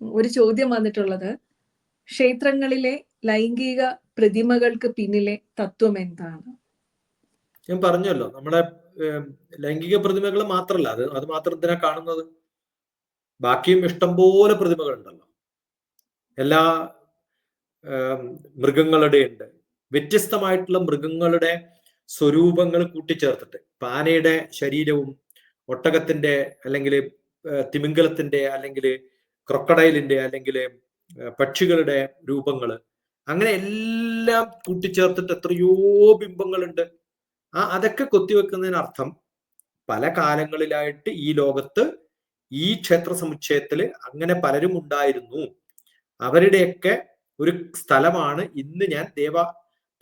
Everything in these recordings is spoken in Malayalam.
ഒരു ചോദ്യം വന്നിട്ടുള്ളത്. ക്ഷേത്രങ്ങളിലെ ലൈംഗിക പ്രതിമകൾക്ക് പിന്നിലെ തത്വം എന്താണ്? ഞാൻ പറഞ്ഞല്ലോ നമ്മുടെ ലൈംഗിക പ്രതിമകൾ മാത്രല്ല അത് അത് മാത്രം എന്തിനാ കാണുന്നത്? ബാക്കിയും ഇഷ്ടംപോലെ പ്രതിമകളുണ്ടല്ലോ. എല്ലാ മൃഗങ്ങളുടെ ഉണ്ട്. വ്യത്യസ്തമായിട്ടുള്ള മൃഗങ്ങളുടെ സ്വരൂപങ്ങൾ കൂട്ടിച്ചേർത്തിട്ട് പാനയുടെ ശരീരവും ഒട്ടകത്തിന്റെ അല്ലെങ്കിൽ തിമിംഗലത്തിന്റെ അല്ലെങ്കിൽ ക്രൊക്കഡൈലിന്റെ അല്ലെങ്കിൽ പക്ഷികളുടെ രൂപങ്ങൾ അങ്ങനെ എല്ലാം കൂട്ടിച്ചേർത്തിട്ട് എത്രയോ ബിംബങ്ങളുണ്ട്. ആ അതൊക്കെ കൊത്തിവെക്കുന്നതിനർത്ഥം പല കാലങ്ങളിലായിട്ട് ഈ ലോകത്ത് ഈ ക്ഷേത്ര സമുച്ചയത്തിൽ അങ്ങനെ പലരും ഉണ്ടായിരുന്നു. അവരുടെയൊക്കെ ഒരു സ്ഥലമാണ് ഇന്ന് ഞാൻ ദേവ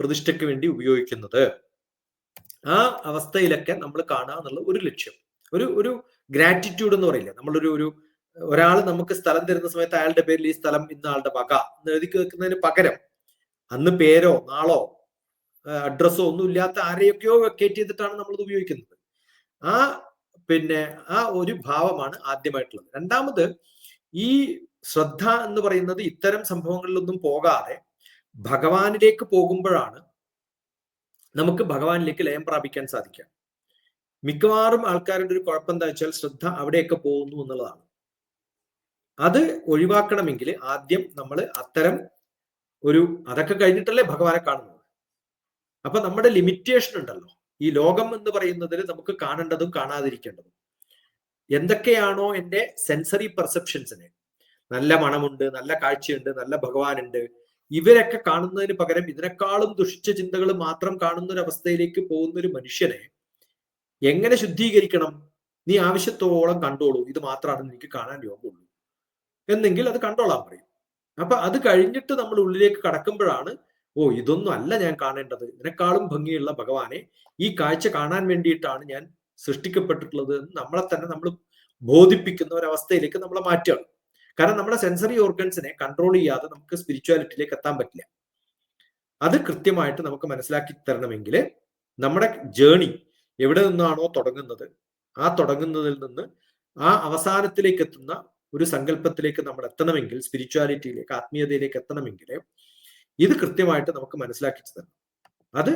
പ്രതിഷ്ഠയ്ക്ക് വേണ്ടി ഉപയോഗിക്കുന്നത്. ആ അവസ്ഥയിലൊക്കെ നമ്മൾ കാണുക എന്നുള്ള ഒരു ലക്ഷ്യം. ഒരു ഒരു ഗ്രാറ്റിറ്റ്യൂഡ് എന്ന് പറയില്ല? നമ്മളൊരു ഒരു ഒരാൾ നമുക്ക് സ്ഥലം തരുന്ന സമയത്ത് അയാളുടെ പേരിൽ ഈ സ്ഥലം ഇന്ന ആളുടെ വക എന്ന് എഴുതി വെക്കുന്നതിന് പകരം അന്ന് പേരോ നാളോ അഡ്രസ്സോ ഒന്നും ഇല്ലാത്ത ആരെയൊക്കെയോ വെക്കേറ്റ് ചെയ്തിട്ടാണ് നമ്മൾ ഇത് ഉപയോഗിക്കുന്നത്. ആ പിന്നെ ആ ഒരു ഭാവമാണ് ആദ്യമായിട്ടുള്ളത്. രണ്ടാമത് ഈ ശ്രദ്ധ എന്ന് പറയുന്നത് ഇത്തരം സംഭവങ്ങളിലൊന്നും പോകാതെ ഭഗവാനിലേക്ക് പോകുമ്പോഴാണ് നമുക്ക് ഭഗവാനിലേക്ക് ലയം പ്രാപിക്കാൻ സാധിക്കുക. മിക്കവാറും ആൾക്കാരുടെ ഒരു കുഴപ്പം എന്താ വെച്ചാൽ ശ്രദ്ധ അവിടെയൊക്കെ പോകുന്നു എന്നുള്ളതാണ്. അത് ഒഴിവാക്കണമെങ്കിൽ ആദ്യം നമ്മൾ അത്തരം ഒരു അതൊക്കെ കഴിഞ്ഞിട്ടല്ലേ ഭഗവാനെ കാണുന്നത്? അപ്പൊ നമ്മുടെ ലിമിറ്റേഷൻ ഉണ്ടല്ലോ. ഈ ലോകം എന്ന് പറയുന്നതിൽ നമുക്ക് കാണേണ്ടതും കാണാതിരിക്കേണ്ടതും. എന്തൊക്കെയാണോ എന്റെ സെൻസറി പെർസെപ്ഷൻസിന് നല്ല മണമുണ്ട് നല്ല കാഴ്ചയുണ്ട് നല്ല ഭഗവാനുണ്ട്. ഇവരൊക്കെ കാണുന്നതിന് പകരം ഇതിനേക്കാളും ദുഷിച്ച ചിന്തകൾ മാത്രം കാണുന്ന ഒരു അവസ്ഥയിലേക്ക് പോകുന്ന ഒരു മനുഷ്യനെ എങ്ങനെ ശുദ്ധീകരിക്കണം? നീ ആവശ്യത്തോളം കണ്ടോളൂ. ഇത് മാത്രമാണ് എനിക്ക് കാണാൻ യോഗമുള്ളൂ എന്നെങ്കിൽ അത് കണ്ടോളാൻ പറയും. അപ്പൊ അത് കഴിഞ്ഞിട്ട് നമ്മൾ ഉള്ളിലേക്ക് കടക്കുമ്പോഴാണ് ഓ ഇതൊന്നും അല്ല ഞാൻ കാണേണ്ടത്. ഇതിനേക്കാളും ഭംഗിയുള്ള ഭഗവാനെ ഈ കാഴ്ച കാണാൻ വേണ്ടിയിട്ടാണ് ഞാൻ സൃഷ്ടിക്കപ്പെട്ടിട്ടുള്ളത് എന്ന് നമ്മളെ തന്നെ നമ്മൾ ബോധിപ്പിക്കുന്ന ഒരവസ്ഥയിലേക്ക് നമ്മളെ മാറ്റുകയാണ് കാരണം നമ്മുടെ സെൻസറി ഓർഗൻസിനെ കൺട്രോൾ ചെയ്യാതെ നമുക്ക് സ്പിരിച്വാലിറ്റിയിലേക്ക് എത്താൻ പറ്റില്ല. അത് കൃത്യമായിട്ട് നമുക്ക് മനസ്സിലാക്കി തരണമെങ്കിൽ നമ്മുടെ ജേണി എവിടെ നിന്നാണോ തുടങ്ങുന്നത് ആ തുടങ്ങുന്നതിൽ നിന്ന് ആ അവസാനത്തിലേക്ക് എത്തുന്ന ഒരു സങ്കല്പത്തിലേക്ക് നമ്മൾ എത്തണമെങ്കിൽ സ്പിരിച്വാലിറ്റിയിലേക്ക് ആത്മീയതയിലേക്ക് എത്തണമെങ്കിൽ ഇത് കൃത്യമായിട്ട് നമുക്ക് മനസ്സിലാക്കി തരണം. അത്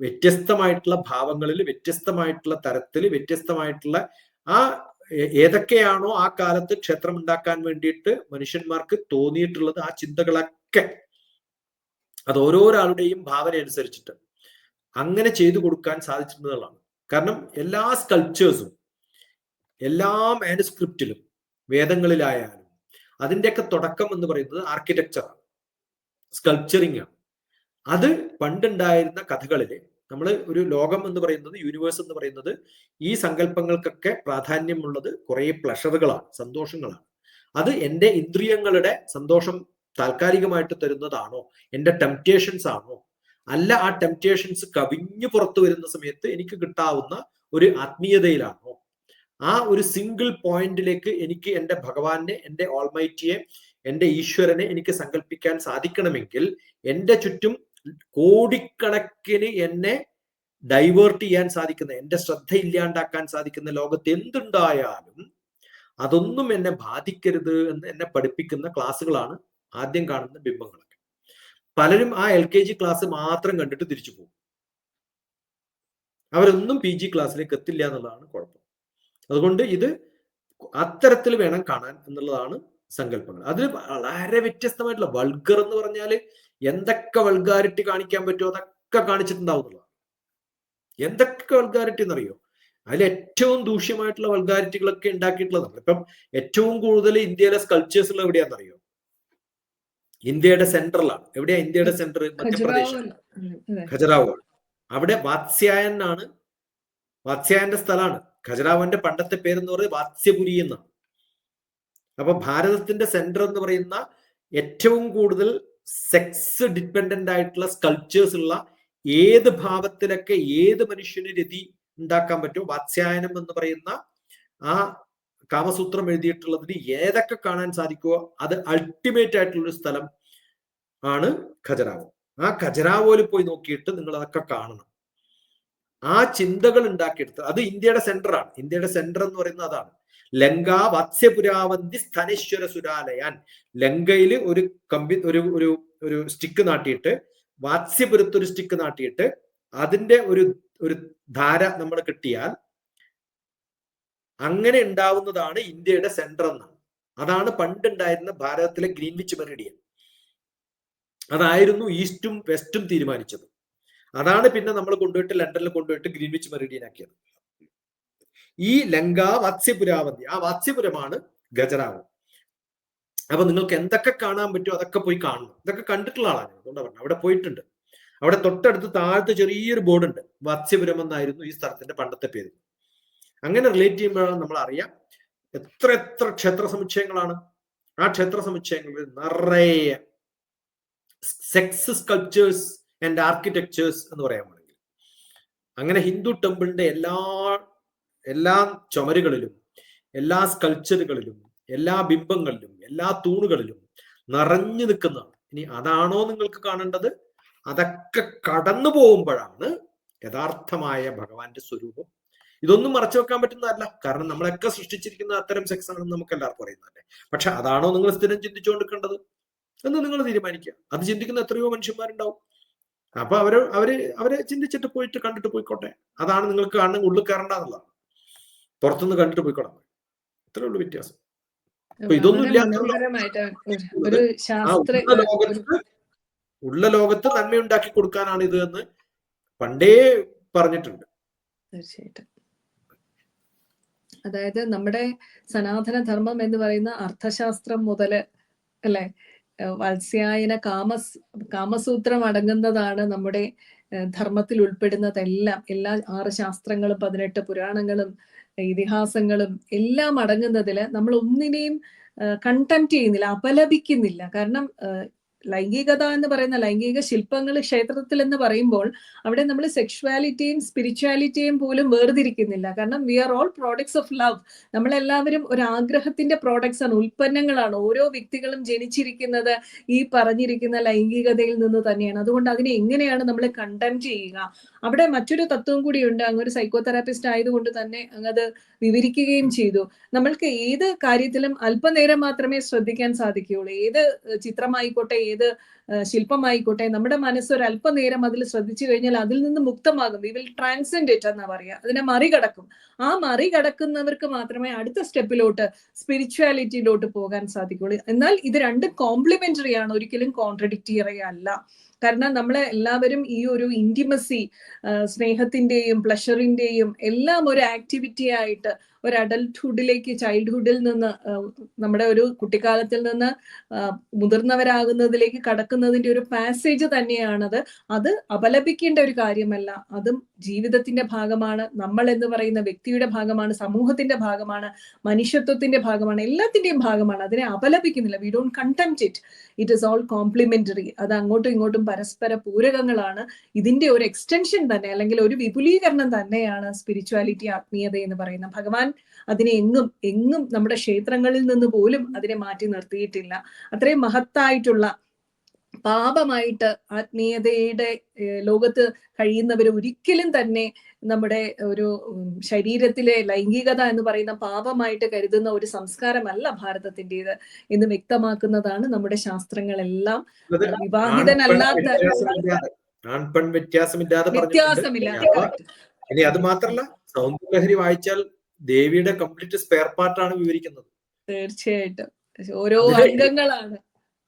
വ്യത്യസ്തമായിട്ടുള്ള ഭാവങ്ങളിൽ വ്യത്യസ്തമായിട്ടുള്ള തരത്തിൽ വ്യത്യസ്തമായിട്ടുള്ള ആ ഏതൊക്കെയാണോ ആ കാലത്ത് ക്ഷേത്രം ഉണ്ടാക്കാൻ വേണ്ടിയിട്ട് മനുഷ്യന്മാർക്ക് തോന്നിയിട്ടുള്ളത് ആ ചിന്തകളൊക്കെ അത് ഓരോരാളുടെയും ഭാവന അനുസരിച്ചിട്ട് അങ്ങനെ ചെയ്തു കൊടുക്കാൻ സാധിച്ചിട്ടുള്ളതാണ് കാരണം എല്ലാ സ്കൾപ്ചേഴ്സും എല്ലാ മാനുസ്ക്രിപ്റ്റിലും വേദങ്ങളിലായാലും. അതിന്റെയൊക്കെ തുടക്കം എന്ന് പറയുന്നത് ആർക്കിടെക്ചറാണ് സ്കൾപ്ചറിങ് ആണ്. അത് പണ്ടുണ്ടായിരുന്ന കഥകളിൽ നമ്മൾ ഒരു ലോകം എന്ന് പറയുന്നത് യൂണിവേഴ്സ് എന്ന് പറയുന്നത് ഈ സങ്കല്പങ്ങൾക്കൊക്കെ പ്രാധാന്യമുള്ളത് കുറെ പ്ലഷറുകളാണ് സന്തോഷങ്ങളാണ്. അത് എന്റെ ഇന്ദ്രിയങ്ങളുടെ സന്തോഷം താൽക്കാലികമായിട്ട് തരുന്നതാണോ? എന്റെ ടെംപ്റ്റേഷൻസ് ആണോ? അല്ല ആ ടെംപ്റ്റേഷൻസ് കവിഞ്ഞു പുറത്തു വരുന്ന സമയത്ത് എനിക്ക് കിട്ടാവുന്ന ഒരു ആത്മീയതയിലാണോ? ആ ഒരു സിംഗിൾ പോയിന്റിലേക്ക് എനിക്ക് എന്റെ ഭഗവാനെ എന്റെ ഓൾമൈറ്റിയെ എന്റെ ഈശ്വരനെ എനിക്ക് സങ്കല്പിക്കാൻ സാധിക്കണമെങ്കിൽ എന്റെ ചുറ്റും കോടിക്കണക്കിന് എന്നെ ഡൈവേർട്ട് ചെയ്യാൻ സാധിക്കുന്ന എന്റെ ശ്രദ്ധ ഇല്ലാണ്ടാക്കാൻ സാധിക്കുന്ന ലോകത്ത് എന്തുണ്ടായാലും അതൊന്നും എന്നെ ബാധിക്കരുത് എന്ന് എന്നെ പഠിപ്പിക്കുന്ന ക്ലാസ്സുകളാണ് ആദ്യം കാണുന്ന ബിംബങ്ങളൊക്കെ. പലരും ആ എൽ കെ ജി ക്ലാസ് മാത്രം കണ്ടിട്ട് തിരിച്ചു പോകും. അവരൊന്നും പി ജി ക്ലാസ്സിലേക്ക് എത്തില്ല എന്നുള്ളതാണ് കുഴപ്പം. അതുകൊണ്ട് ഇത് അത്തരത്തിൽ വേണം കാണാൻ എന്നുള്ളതാണ് സങ്കല്പങ്ങൾ. അതിൽ വളരെ വ്യത്യസ്തമായിട്ടുള്ള വൾഗർ എന്ന് പറഞ്ഞാൽ എന്തൊക്കെ വൾഗാരിറ്റി കാണിക്കാൻ പറ്റുമോ അതൊക്കെ കാണിച്ചിട്ടുണ്ടാവുന്നുള്ളതാണ് എന്തൊക്കെ വൾഗാരിറ്റി എന്നറിയോ? അതിൽ ഏറ്റവും ദൂഷ്യമായിട്ടുള്ള വൾഗാരിറ്റികളൊക്കെ ഉണ്ടാക്കിയിട്ടുള്ളത് ഇപ്പം ഏറ്റവും കൂടുതൽ ഇന്ത്യയിലെ സ്കൾച്ചേഴ്സ് ഉള്ള എവിടെയാണെന്നറിയോ? ഇന്ത്യയുടെ സെൻട്രലാണ് എവിടെയാ ഇന്ത്യയുടെ സെന്റർ മധ്യപ്രദേശ്. ഖജറാവോ അവിടെ വാത്സ്യായനാണ് വാത്സ്യായന്റെ സ്ഥലമാണ്. ഖജറാവന്റെ പണ്ടത്തെ പേരെന്ന് പറയുന്നത് വാത്സ്യപുരി എന്നാണ് അപ്പൊ ഭാരതത്തിന്റെ സെന്റർ എന്ന് പറയുന്ന ഏറ്റവും കൂടുതൽ സെക്സ് ഡിപ്പെൻഡന്റ് ആയിട്ടുള്ള സ്കൾപ്ചേഴ്സ് ഉള്ള ഏത് ഭാവത്തിലൊക്കെ ഏത് മനുഷ്യന് രതി ഉണ്ടാക്കാൻ പറ്റുമോ വാത്സ്യായനം എന്ന് പറയുന്ന ആ കാമസൂത്രം എഴുതിയിട്ടുള്ളതിന് ഏതൊക്കെ കാണാൻ സാധിക്കുമോ അത് അൾട്ടിമേറ്റ് ആയിട്ടുള്ള ഒരു സ്ഥലം ആണ് ഖജരാവോ ആ ഖജരാവോയിൽ പോയി നോക്കിയിട്ട് നിങ്ങൾ അതൊക്കെ കാണണം. ആ ചിന്തകൾ ഉണ്ടാക്കിയെടുത്ത് അത് ഇന്ത്യയുടെ സെന്റർ ആണ്. ഇന്ത്യയുടെ സെന്റർ എന്ന് പറയുന്നത് അതാണ്. ലങ്ക വത്സ്യപുരാവന്തി സ്ഥനേശ്വര സുരാലയാൻ. ലങ്കയിൽ ഒരു കമ്പി ഒരു ഒരു ഒരു സ്റ്റിക്ക് നാട്ടിയിട്ട് വാത്സ്യപുരത്ത് ഒരു സ്റ്റിക്ക് നാട്ടിയിട്ട് അതിന്റെ ഒരു ഒരു ധാര നമ്മൾ കിട്ടിയാൽ അങ്ങനെ ഉണ്ടാവുന്നതാണ് ഇന്ത്യയുടെ സെന്റർ എന്നാണ്. അതാണ് പണ്ടുണ്ടായിരുന്ന ഭാരതത്തിലെ ഗ്രീൻവിച്ച് മെറിഡിയൻ അതായിരുന്നു ഈസ്റ്റും വെസ്റ്റും തീരുമാനിച്ചത്. അതാണ് പിന്നെ നമ്മൾ കൊണ്ടുപോയിട്ട് ലണ്ടനിൽ കൊണ്ടുപോയിട്ട് ഗ്രീൻവിച്ച് മെറിഡിയൻ ആക്കിയത്. ഈ ലങ്ക വാത്സ്യപുരാവന്തി ആ വാത്സ്യപുരമാണ് ഗജരാവ് അപ്പൊ നിങ്ങൾക്ക് എന്തൊക്കെ കാണാൻ പറ്റുമോ അതൊക്കെ പോയി കാണണം. ഇതൊക്കെ കണ്ടിട്ടുള്ള ആളാണ് അതുകൊണ്ടാണ് പറഞ്ഞത്. അവിടെ പോയിട്ടുണ്ട്. അവിടെ തൊട്ടടുത്ത് താഴത്ത് ചെറിയൊരു ബോർഡ് ഉണ്ട് വാത്സ്യപുരം എന്നായിരുന്നു ഈ സ്ഥലത്തിന്റെ പണ്ടത്തെ പേര്. അങ്ങനെ റിലേറ്റ് ചെയ്യുമ്പോഴാണ് നമ്മൾ അറിയാം എത്ര എത്ര ക്ഷേത്ര സമുച്ചയങ്ങളാണ്. ആ ക്ഷേത്ര സമുച്ചയങ്ങളിൽ നിറയെ സെക്സ് സ്കൾപ്ചേഴ്സ് ആൻഡ് ആർക്കിടെക്ചേഴ്സ് എന്ന് പറയാൻ വേണമെങ്കിൽ അങ്ങനെ ഹിന്ദു ടെമ്പിളിന്റെ എല്ലാ എല്ലാ ചുമരുകളിലും എല്ലാ സ്കൾച്ചറുകളിലും എല്ലാ ബിംബങ്ങളിലും എല്ലാ തൂണുകളിലും നിറഞ്ഞു നിൽക്കുന്നതാണ്. ഇനി അതാണോ നിങ്ങൾക്ക് കാണേണ്ടത്? അതൊക്കെ കടന്നു പോകുമ്പോഴാണ് യഥാർത്ഥമായ ഭഗവാന്റെ സ്വരൂപം. ഇതൊന്നും മറച്ചു വെക്കാൻ പറ്റുന്നതല്ല. കാരണം നമ്മളൊക്കെ സൃഷ്ടിച്ചിരിക്കുന്ന അത്തരം സെക്സ് ആണെന്ന് നമുക്ക് എല്ലാവർക്കും അറിയുന്നതല്ലേ. പക്ഷെ അതാണോ നിങ്ങൾ സ്ഥിരം ചിന്തിച്ചുകൊണ്ടിരിക്കേണ്ടത്? എന്ന് നിങ്ങൾ തീരുമാനിക്കുക. അത് ചിന്തിക്കുന്ന എത്രയോ മനുഷ്യന്മാരുണ്ടാവും. അപ്പൊ അവർ അവർ അവരെ ചിന്തിച്ചിട്ട് പോയിട്ട് കണ്ടിട്ട് പോയിക്കോട്ടെ. അതാണ് നിങ്ങൾക്ക് കാണുന്ന ഉള്ളിൽ കയറേണ്ടതെന്നുള്ളതാണ് പുറത്തുനിന്ന് കണ്ടിട്ട് പോയിക്കോട്ടെ. ഇത്രേ ഉള്ളൂ വ്യത്യാസം. അപ്പൊ ഇതൊന്നും ഇല്ല ലോകത്ത് ഉള്ള ലോകത്ത് നന്മയുണ്ടാക്കി കൊടുക്കാനാണ് ഇത് എന്ന് പണ്ടേ പറഞ്ഞിട്ടുണ്ട്. തീർച്ചയായിട്ടും. അതായത് നമ്മുടെ സനാതന ധർമ്മം എന്ന് പറയുന്ന അർത്ഥശാസ്ത്രം മുതൽ അല്ലെ? വത്സ്യായന കാമസ് കാമസൂത്രം അടങ്ങുന്നതാണ് നമ്മുടെ ധർമ്മത്തിൽ ഉൾപ്പെടുന്നതെല്ലാം എല്ലാ. ആറ് ശാസ്ത്രങ്ങളും പതിനെട്ട് പുരാണങ്ങളും ഇതിഹാസങ്ങളും എല്ലാം അടങ്ങുന്നതിൽ നമ്മൾ ഒന്നിനെയും കണ്ടംപ്റ്റ് ചെയ്യുന്നില്ല അപലപിക്കുന്നില്ല. കാരണം ലൈംഗികത എന്ന് പറയുന്ന ലൈംഗിക ശില്പങ്ങൾ ക്ഷേത്രത്തിൽ എന്ന് പറയുമ്പോൾ അവിടെ നമ്മൾ സെക്ഷുവാലിറ്റിയും സ്പിരിച്വാലിറ്റിയും പോലും വേർതിരിക്കുന്നില്ല. കാരണം we are all products of love നമ്മളെല്ലാവരും ഒരു ആഗ്രഹത്തിന്റെ പ്രോഡക്ട്സ് ആണ് ഉൽപ്പന്നങ്ങളാണ്. ഓരോ വ്യക്തികളും ജനിച്ചിരിക്കുന്നത് ഈ പറഞ്ഞിരിക്കുന്ന ലൈംഗികതയിൽ നിന്ന് തന്നെയാണ്. അതുകൊണ്ട് അതിനെ എങ്ങനെയാണ് നമ്മൾ കണ്ടം ചെയ്യുക? അവിടെ മറ്റൊരു തത്വം കൂടിയുണ്ട്. അങ്ങ് ഒരു സൈക്കോ തെറാപ്പിസ്റ്റ് ആയതുകൊണ്ട് തന്നെ അങ്ങത് വിവരിക്കുകയും ചെയ്തു. നമ്മൾക്ക് ഏത് കാര്യത്തിലും അല്പനേരം മാത്രമേ ശ്രദ്ധിക്കാൻ സാധിക്കുകയുള്ളൂ. ഏത് ചിത്രമായിക്കോട്ടെ ഏത് ശില്പമായിക്കോട്ടെ നമ്മുടെ മനസ്സ് ഒരു അല്പനേരം അതിൽ ശ്രദ്ധിച്ചു കഴിഞ്ഞാൽ അതിൽ നിന്ന് മുക്തമാകും. വി വിൽ ട്രാൻസെൻഡ് ഇറ്റ് എന്നാ പറയാ. അതിനെ മറികടക്കും. ആ മറികടക്കുന്നവർക്ക് മാത്രമേ അടുത്ത സ്റ്റെപ്പിലോട്ട് സ്പിരിച്വാലിറ്റിയിലോട്ട് പോകാൻ സാധിക്കുള്ളൂ എന്നാൽ ഇത് രണ്ടും കോംപ്ലിമെന്ററി ആണ്. ഒരിക്കലും കോൺട്രഡിക്റ്ററി അല്ല. കാരണം നമ്മളെ എല്ലാവരും ഈ ഒരു ഇന്റിമസി സ്നേഹത്തിന്റെയും പ്ലഷറിന്റെയും എല്ലാം ഒരു ആക്ടിവിറ്റി ആയിട്ട് ഒരു അഡൽട്ട്ഹുഡിലേക്ക് ചൈൽഡ്ഹുഡിൽ നിന്ന് നമ്മുടെ ഒരു കുട്ടിക്കാലത്തിൽ നിന്ന് മുതിർന്നവരാകുന്നതിലേക്ക് കടക്കുന്നതിന്റെ ഒരു പാസേജ് തന്നെയാണത്. അത് അപലപിക്കേണ്ട ഒരു കാര്യമല്ല. അതും ജീവിതത്തിന്റെ ഭാഗമാണ്. നമ്മൾ എന്ന് പറയുന്ന വ്യക്തിയുടെ ഭാഗമാണ് സമൂഹത്തിന്റെ ഭാഗമാണ് മനുഷ്യത്വത്തിന്റെ ഭാഗമാണ് എല്ലാത്തിന്റെയും ഭാഗമാണ്. അതിനെ അപലപിക്കുന്നില്ല. We don't contempt it it is all complementary അത് അങ്ങോട്ടും ഇങ്ങോട്ടും പരസ്പര പൂരകങ്ങളാണ്. ഇതിന്റെ ഒരു എക്സ്റ്റൻഷൻ തന്നെ അല്ലെങ്കിൽ ഒരു വിപുലീകരണം തന്നെയാണ് സ്പിരിച്വാലിറ്റി ആത്മീയത എന്ന് പറയുന്നത്. ഭഗവാൻ അതിനെ എങ്ങും എങ്ങും നമ്മുടെ ക്ഷേത്രങ്ങളിൽ നിന്ന് പോലും അതിനെ മാറ്റി നിർത്തിയിട്ടില്ല. അത്രയും മഹത്തായിട്ടുള്ള പാപമായിട്ട് ആത്മീയതയുടെ ലോകത്ത് കഴിയുന്നവർ ഒരിക്കലും തന്നെ നമ്മുടെ ഒരു ശരീരത്തിലെ ലൈംഗികത എന്ന് പറയുന്ന പാപമായിട്ട് കരുതുന്ന ഒരു സംസ്കാരമല്ല ഭാരതത്തിന്റെത് എന്ന് വ്യക്തമാക്കുന്നതാണ് നമ്മുടെ ശാസ്ത്രങ്ങളെല്ലാം. വിവാഹിതനല്ലാത്ത ആൺപെൺ വ്യത്യാസമില്ലാതെ വ്യത്യാസമില്ലാതെ ഇനി അത് മാത്രല്ല സൗന്ദര്യലഹരി വായിച്ചാൽ ദേവിയുടെ കംപ്ലീറ്റ് സ്പെയർ പാർട്ടാണ് വിവരിക്കുന്നത്. തീർച്ചയായിട്ടും. ഓരോ അംഗങ്ങളാണ്.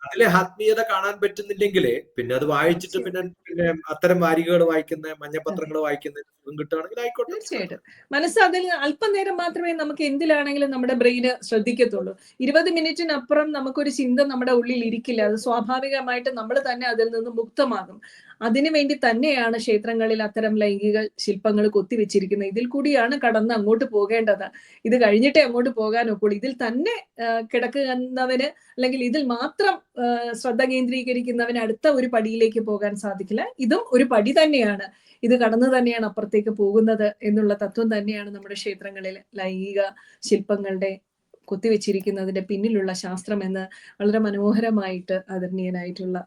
അതിലെ ആത്മീയത കാണാൻ പറ്റുന്നില്ലെങ്കിൽ പിന്നെ അത് വായിച്ചിട്ട് പിന്നെ പിന്നെ അത്തരം വാരികകൾ വായിക്കുന്ന മഞ്ഞപത്രങ്ങൾ വായിക്കുന്ന കിട്ടുകയാണെങ്കിൽ ആയിക്കോട്ടെ. തീർച്ചയായിട്ടും. മനസ്സ് അതിൽ അല്പനേരം മാത്രമേ നമുക്ക് എന്തിലാണെങ്കിലും നമ്മുടെ ബ്രെയിന് ശ്രദ്ധിക്കത്തുള്ളൂ. ഇരുപത് മിനിറ്റിനപ്പുറം നമുക്കൊരു ചിന്ത നമ്മുടെ ഉള്ളിൽ ഇരിക്കില്ല. അത് സ്വാഭാവികമായിട്ട് നമ്മൾ തന്നെ അതിൽ നിന്ന് മുക്തമാകും. അതിനു വേണ്ടി തന്നെയാണ് ക്ഷേത്രങ്ങളിൽ അത്തരം ലൈംഗിക ശില്പങ്ങൾ കൊത്തിവെച്ചിരിക്കുന്നത്. ഇതിൽ കൂടിയാണ് കടന്ന് അങ്ങോട്ട് പോകേണ്ടത്. ഇത് കഴിഞ്ഞിട്ടേ അങ്ങോട്ട് പോകാൻ ഒക്കുള്ളൂ ഇതിൽ തന്നെ കിടക്കുന്നവന് അല്ലെങ്കിൽ ഇതിൽ മാത്രം ശ്രദ്ധ കേന്ദ്രീകരിക്കുന്നവന് അടുത്ത ഒരു പടിയിലേക്ക് പോകാൻ സാധിക്കില്ല. ഇതും ഒരു പടി തന്നെയാണ്. ഇത് കടന്നു തന്നെയാണ് അപ്പുറത്തേക്ക് പോകുന്നത് എന്നുള്ള തത്വം തന്നെയാണ് നമ്മുടെ ക്ഷേത്രങ്ങളിൽ ലൈംഗിക ശില്പങ്ങളുടെ കൊത്തിവെച്ചിരിക്കുന്നതിന്റെ പിന്നിലുള്ള ശാസ്ത്രം എന്ന് വളരെ മനോഹരമായിട്ട് ആദരണീയനായിട്ടുള്ള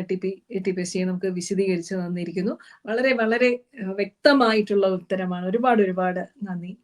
T P T P S നമുക്ക് വിശദീകരിച്ച് തന്നിരിക്കുന്നു. വളരെ വളരെ വ്യക്തമായിട്ടുള്ള ഉത്തരമാണ്. ഒരുപാട് ഒരുപാട് നന്ദി.